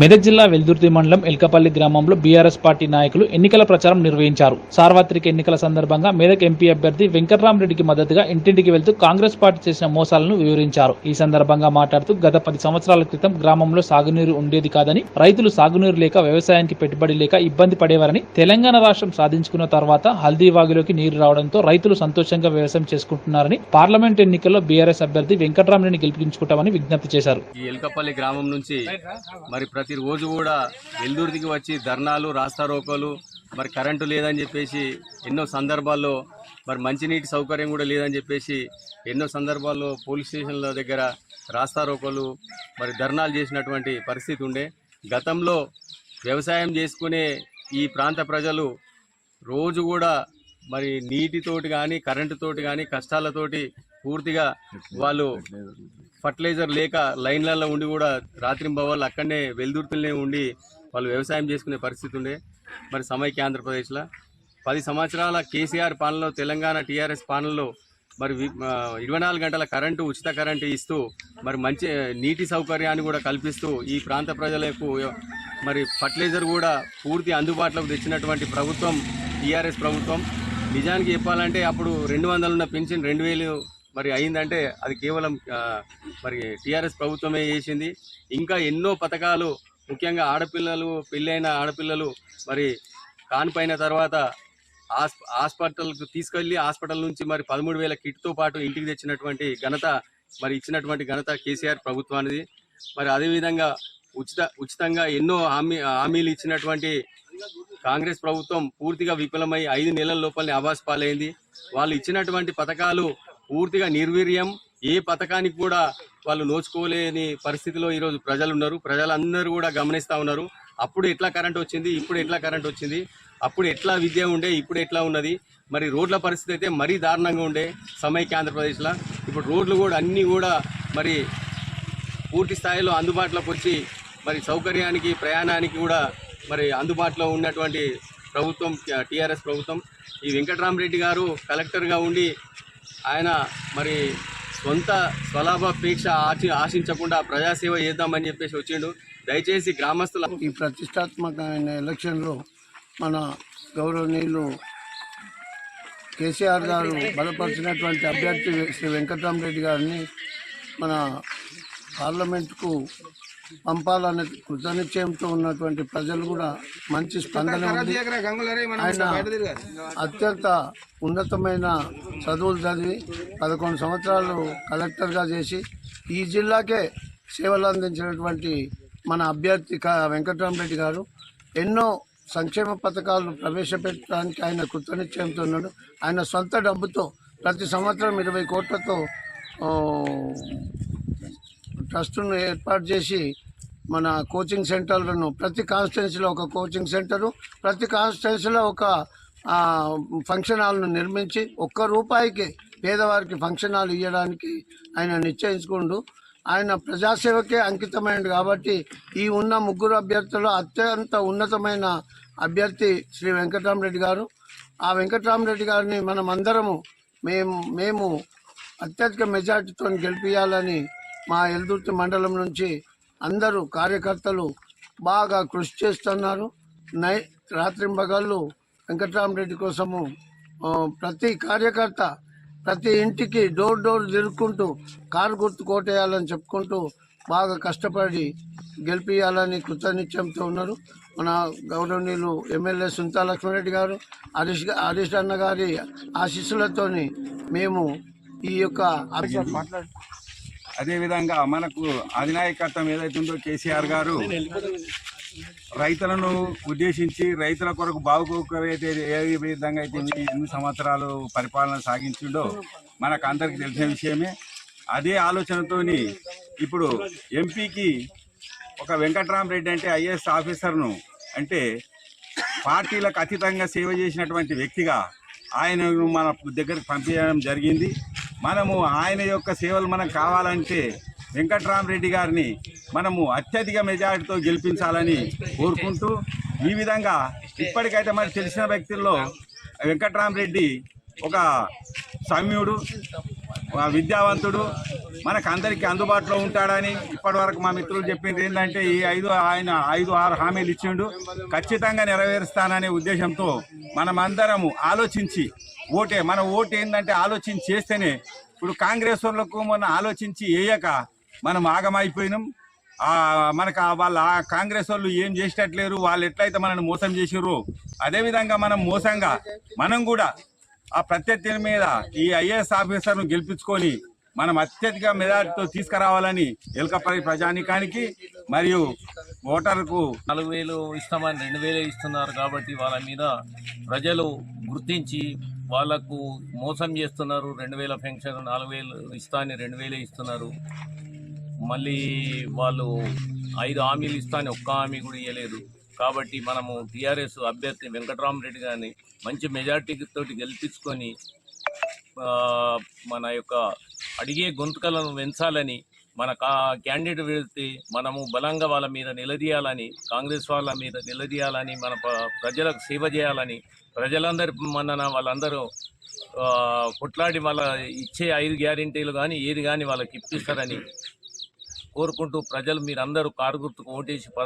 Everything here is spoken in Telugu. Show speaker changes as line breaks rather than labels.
మెదక్ జిల్లా వెల్దుర్తి మండలం ఎల్కపల్లి గ్రామంలో బీఆర్ఎస్ పార్టీ నాయకులు ఎన్నికల ప్రచారం నిర్వహించారు. సార్వత్రిక ఎన్నికల సందర్భంగా మెదక్ ఎంపీ అభ్యర్థి వెంకట్రామరెడ్డికి మద్దతుగా ఇంటింటికి వెళ్తూ కాంగ్రెస్ పార్టీ చేసిన మోసాలను వివరించారు. ఈ సందర్భంగా మాట్లాడుతూ గత పది సంవత్సరాల క్రితం గ్రామంలో సాగునీరు ఉండేది కాదని రైతులు సాగునీరు లేక వ్యవసాయానికి పెట్టుబడి లేక ఇబ్బంది పడేవారని తెలంగాణ రాష్ట్రం సాధించుకున్న తర్వాత హల్దీ వాగులోకి నీరు రావడంతో రైతులు సంతోషంగా వ్యవసాయం చేసుకుంటున్నారని పార్లమెంట్ ఎన్నికల్లో బీఆర్ఎస్ అభ్యర్థి వెంకట్రామరెడ్డిని గెలిపించుకుంటామని విజ్ఞప్తి చేశారు.
ఎల్కపల్లి గ్రామం నుంచి మరి ప్రతిరోజు కూడా వెల్దుర్తికి వచ్చి ధర్నాలు రాస్తారోకోలు మరి కరెంటు లేదని చెప్పేసి ఎన్నో సందర్భాల్లో మరి మంచినీటి సౌకర్యం కూడా లేదని చెప్పేసి ఎన్నో సందర్భాల్లో పోలీస్ స్టేషన్ల దగ్గర రాస్తారోకోలు మరి ధర్నాలు చేసినటువంటి పరిస్థితి ఉండే. గతంలో వ్యవసాయం చేసుకునే ఈ ప్రాంత ప్రజలు రోజు కూడా మరి నీటితోటి కానీ కరెంటుతోటి కానీ కష్టాలతోటి పూర్తిగా వాళ్ళు ఫర్టిలైజర్ లేక లైన్లలో ఉండి కూడా రాత్రింబవళ్ళు అక్కడనే వెల్దుర్తులనే ఉండి వాళ్ళు వ్యవసాయం చేసుకునే పరిస్థితి ఉండే. మరి సమైక్య ఆంధ్రప్రదేశ్లో పది సంవత్సరాల కేసీఆర్ పాలనలో తెలంగాణ టీఆర్ఎస్ పాలనలో మరి ఇరవై నాలుగు గంటల కరెంటు ఉచిత కరెంటు ఇస్తూ మరి మంచి నీటి సౌకర్యాన్ని కూడా కల్పిస్తూ ఈ ప్రాంత ప్రజలకు మరి ఫర్టిలైజర్ కూడా పూర్తి అందుబాటులోకి తెచ్చినటువంటి ప్రభుత్వం టీఆర్ఎస్ ప్రభుత్వం. నిజానికి చెప్పాలంటే అప్పుడు రెండు వందలున్న పెన్షన్ రెండు వేలు మరి అయిందంటే అది కేవలం మరి టీఆర్ఎస్ ప్రభుత్వమే చేసింది. ఇంకా ఎన్నో పథకాలు ముఖ్యంగా ఆడపిల్లలు పెళ్ళైన ఆడపిల్లలు మరి కానిపోయిన తర్వాత హాస్ హాస్పిటల్కు తీసుకెళ్ళి హాస్పిటల్ నుంచి మరి పదమూడు వేల కిట్తో పాటు ఇంటికి తెచ్చినటువంటి ఘనత మరి ఇచ్చినటువంటి ఘనత కేసీఆర్ ప్రభుత్వానిది. మరి అదేవిధంగా ఉచిత ఉచితంగా ఎన్నో హామీ హామీలు ఇచ్చినటువంటి కాంగ్రెస్ ప్రభుత్వం పూర్తిగా విఫలమై ఐదు నెలల లోపలనే ఆవాస్ పాలైంది వాళ్ళు ఇచ్చినటువంటి పథకాలు పూర్తిగా నిర్వీర్యం. ఏ పథకానికి కూడా వాళ్ళు నోచుకోలేని పరిస్థితిలో ఈరోజు ప్రజలు ఉన్నారు ప్రజలందరూ కూడా గమనిస్తూ ఉన్నారు. అప్పుడు ఎట్లా కరెంట్ వచ్చింది ఇప్పుడు ఎట్లా కరెంట్ వచ్చింది అప్పుడు ఎట్లా విద్య ఉండే ఇప్పుడు ఎట్లా ఉన్నది మరి రోడ్ల పరిస్థితి అయితే మరీ దారుణంగా ఉండే సమైక్య ఆంధ్రప్రదేశ్లో. ఇప్పుడు రోడ్లు కూడా అన్నీ కూడా మరి పూర్తి స్థాయిలో అందుబాటులోకి వచ్చి మరి సౌకర్యానికి ప్రయాణానికి కూడా మరి అందుబాటులో ఉన్నటువంటి ప్రభుత్వం టీఆర్ఎస్ ప్రభుత్వం. ఈ వెంకటరామరెడ్డి గారు కలెక్టర్గా ఉండి ఆయన మరి సొంత స్వలాభాపేక్ష ఆచి ఆశించకుండా ప్రజాసేవ చేద్దామని చెప్పేసి వచ్చిండు. దయచేసి గ్రామస్తుల
ఈ ప్రతిష్టాత్మకమైన ఎలక్షన్లో మన గౌరవనీయులు కేసీఆర్ గారు బలపరిచినటువంటి అభ్యర్థి శ్రీ వెంకటరామరెడ్డి గారిని మన పార్లమెంట్కు పంపాలనే కృతనిశ్చయంతో ఉన్నటువంటి ప్రజలు కూడా మంచి స్పందన ఉంది. ఆయన అత్యంత ఉన్నతమైన చదువులు చదివి పదకొండు సంవత్సరాలు కలెక్టర్గా చేసి ఈ జిల్లాకే సేవలు అందించినటువంటి మన అభ్యర్థి క- వెంకటరామరెడ్డి గారు ఎన్నో సంక్షేమ పథకాలు ప్రవేశపెట్టడానికి ఆయన కృతనిశ్చయంతో ఉన్నాడు. ఆయన సొంత డబ్బుతో ప్రతి సంవత్సరం ఇరవై కోట్లతో ట్రస్టును ఏర్పాటు చేసి మన కోచింగ్ సెంటర్లను ప్రతి కాన్స్టిట్యున్సీలో ఒక కోచింగ్ సెంటరు ప్రతి కాన్స్టిట్యున్సీలో ఒక ఫంక్షన్ హాల్ను నిర్మించి ఒక్క రూపాయికి పేదవారికి ఫంక్షన్ హాల్ ఇవ్వడానికి ఆయన నిశ్చయించుకుండు ఆయన ప్రజాసేవకే అంకితమైనది కాబట్టి ఈ ఉన్న ముగ్గురు అభ్యర్థులు అత్యంత ఉన్నతమైన అభ్యర్థి శ్రీ వెంకటరామరెడ్డి గారు. ఆ వెంకటరామరెడ్డి గారిని మనం అందరము మేము మేము అత్యధిక మెజార్టీతో గెలిపించాలని మా ఎల్దుర్తి మండలం నుంచి అందరూ కార్యకర్తలు బాగా కృషి చేస్తున్నారు. నై రాత్రింబగళ్ళు వెంకటరామరెడ్డి కోసము ప్రతి కార్యకర్త ప్రతి ఇంటికి డోర్ డోర్ తిరుక్కుంటూ కారు గుర్తు కోటేయాలని చెప్పుకుంటూ బాగా కష్టపడి గెలిపించాలని కృతనిశ్చయంతో ఉన్నారు. మన గౌరవనీయులు ఎమ్మెల్యే సుంతా లక్ష్మారెడ్డి గారు హరీష్ హరీష్ అన్న గారి ఆశీస్సులతోని మేము ఈ యొక్క
అదేవిధంగా మనకు అధినాయకత్వం ఏదైతుందో కేసీఆర్ గారు రైతులను ఉద్దేశించి రైతుల కొరకు బాగుకోకరైతే ఏ విధంగా అయితే ఎన్ని సంవత్సరాలు పరిపాలన సాగించిండో మనకు అందరికి తెలిసిన విషయమే. అదే ఆలోచనతోని ఇప్పుడు ఎంపీకి ఒక వెంకట్రామరెడ్డి అంటే ఐఏఎస్ ఆఫీసర్ను అంటే పార్టీలకు అతీతంగా సేవ చేసినటువంటి వ్యక్తిగా ఆయనను మన దగ్గరికి పంపించడం జరిగింది. మనము ఆయన యొక్క సేవలు మనకు కావాలంటే వెంకట్రామరెడ్డి గారిని మనము అత్యధిక మెజారిటీతో గెలిపించాలని కోరుకుంటూ ఈ విధంగా ఇప్పటికైతే మనకు తెలిసిన వ్యక్తుల్లో వెంకట్రామరెడ్డి ఒక సమ్యుడు విద్యావంతుడు మనకు అందరికీ అందుబాటులో ఉంటాడని ఇప్పటి వరకు మా మిత్రులు చెప్పింది ఏంటంటే ఈ ఐదు ఆయన ఐదు ఆరు హామీలు ఇచ్చిండు. ఖచ్చితంగా నెరవేరుస్తాననే ఉద్దేశంతో మనమందరము ఆలోచించి ఓటే మన ఓటు ఏంటంటే ఆలోచించి చేస్తేనే ఇప్పుడు కాంగ్రెస్ వాళ్ళకు మొన్న ఆలోచించి వేయక మనం ఆగమైపోయినాం. మనకు ఆ వాళ్ళ కాంగ్రెస్ వాళ్ళు ఏం చేసేటట్లేరు వాళ్ళు ఎట్లయితే మనల్ని మోసం చేసారు అదేవిధంగా మనం మోసంగా మనం కూడా ఆ ప్రత్యర్థిని మీద ఈ ఐఏఎస్ ఆఫీసర్ను గెలిపించుకొని మనం అత్యధిక మెజార్టీతో తీసుకురావాలని ఎల్కపల్లి ప్రజానికానికి మరియు ఓటర్కు
నాలుగు వేలు ఇస్తామని రెండు వేలే ఇస్తున్నారు కాబట్టి వాళ్ళ మీద ప్రజలు గుర్తించి వాళ్ళకు మోసం చేస్తున్నారు. రెండు వేల పెన్షన్ నాలుగు వేలు ఇస్తా అని రెండు వేలే ఇస్తున్నారు. మళ్ళీ వాళ్ళు ఐదు హామీలు ఇస్తా అని ఒక్క హామీ కూడా ఇవ్వలేదు కాబట్టి మనము టీఆర్ఎస్ అభ్యర్థి వెంకటరామరెడ్డి గారిని మంచి మెజార్టీ తోటి గెలిపించుకొని మన యొక్క అడిగే గొంతుకలను పెంచాలని మన కా క్యాండిడేట్ వెళ్తే మనము బలంగా వాళ్ళ మీద నిలదీయాలని కాంగ్రెస్ వాళ్ళ మీద నిలదీయాలని మన ప్రజలకు సేవ చేయాలని ప్రజలందరి మన వాళ్ళందరూ కొట్లాడి వాళ్ళ ఇచ్చే ఐదు గ్యారెంటీలు కానీ ఏది కానీ వాళ్ళకి ఇప్పిస్తారని కోరుకుంటూ ప్రజలు మీరందరూ కారు గుర్తుకు ఓటేసి